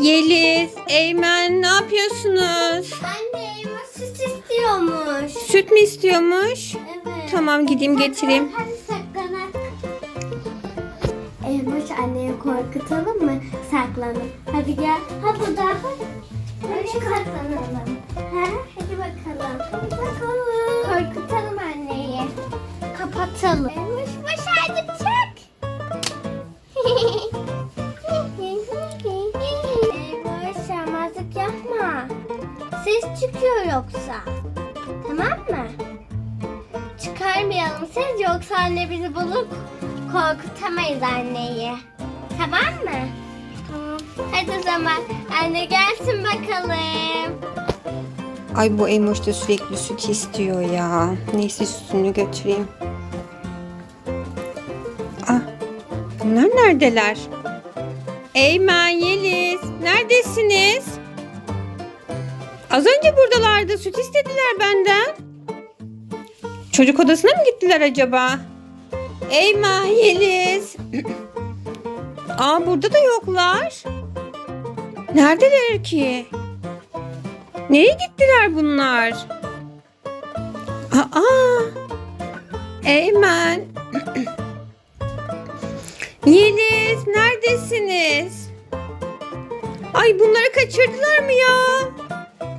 Yeliz, Eymen ne yapıyorsunuz? Anne elma süt istiyormuş. Süt mü istiyormuş? Evet. Tamam gideyim getireyim. Hadi saklanak. Elmaş anneye korkutalım mı? Saklanın. Hadi gel. Ha burada. Hadi saklanalım. Ha? Hadi bakalım. Hadi bakalım. Korkutalım çıkıyor yoksa. Tamam mı? Çıkarmayalım ses yoksa anne bizi bulup korkutamayız anneyi. Tamam mı? Tamam. Hadi o zaman anne gelsin bakalım. Ay bu Eymoş da sürekli süt istiyor ya. Neyse sütünü götüreyim. Ah, bunlar neredeler? Eymen, Yeliz, neredesiniz? Az önce buradalardı. Süt istediler benden. Çocuk odasına mı gittiler acaba? Eymen, Yeliz. Aa burada da yoklar. Neredeler ki? Nereye gittiler bunlar? Aa! Eymen. Yeliz neredesiniz? Ay bunları kaçırdılar mı ya?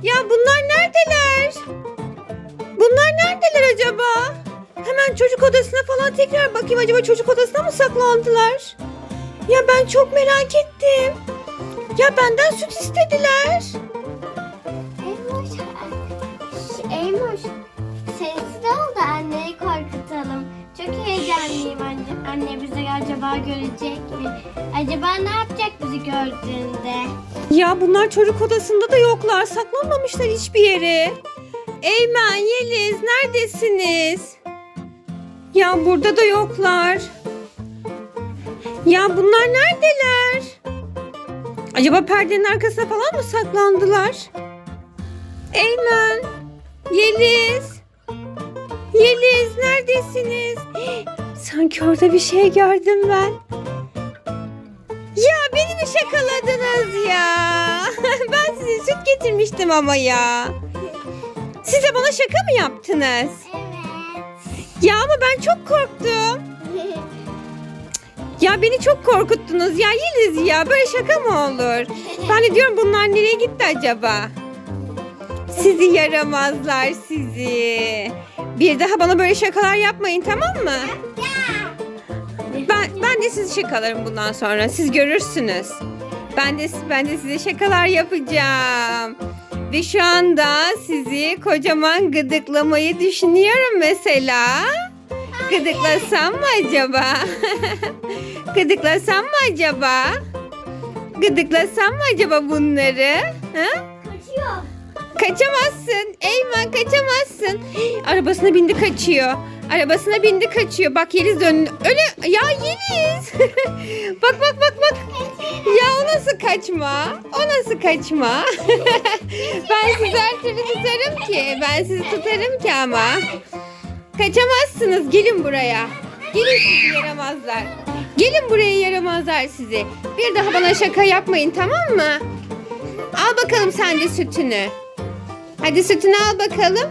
Ya bunlar neredeler? Bunlar neredeler acaba? Hemen çocuk odasına falan tekrar bakayım. Acaba çocuk odasına mı saklandılar? Ya ben çok merak ettim. Ya benden süt istediler. Eymoş, Şş, Heyecanlıyım anne. Anne bizi acaba görecek mi? Acaba ne yapacak bizi gördüğünde? Ya bunlar çocuk odasında da yoklar. Saklanmamışlar hiçbir yere. Eymen, Yeliz neredesiniz? Ya burada da yoklar. Ya bunlar neredeler? Acaba perdenin arkasına falan mı saklandılar? Eymen, Yeliz. Yeliz neredesiniz? Sanki orada bir şey gördüm ben. Ya beni mi şakaladınız ya? ben size süt getirmiştim ama ya. Size bana şaka mı yaptınız? Evet. Ya ama ben çok korktum. Ya beni çok korkuttunuz ya Yeliz ya böyle şaka mı olur? Ben de diyorum bunlar nereye gitti acaba? Sizi yaramazlar sizi. Bir daha bana böyle şakalar yapmayın tamam mı? Ben ben de sizi şakalarım bundan sonra. Siz görürsünüz. Ben de ben de size şakalar yapacağım. Ve şu anda sizi kocaman gıdıklamayı düşünüyorum mesela. Gıdıklasam mı acaba? Gıdıklasam mı acaba? Gıdıklasam mı acaba bunları? Ha? Kaçıyor. Kaçamazsın. Eymen kaçamazsın. Arabasına bindi kaçıyor. Arabasına bindi kaçıyor. Bak Yeliz dön. Öyle ya Yeliz. bak bak bak bak. Ya o nasıl kaçma? O nasıl kaçma? ben sizi her türlü tutarım ki. Ben sizi tutarım ki ama. Kaçamazsınız. Gelin buraya. Gelin sizi yaramazlar. Gelin buraya yaramazlar sizi. Bir daha bana şaka yapmayın tamam mı? Al bakalım sen de sütünü. Hadi sütünü al bakalım.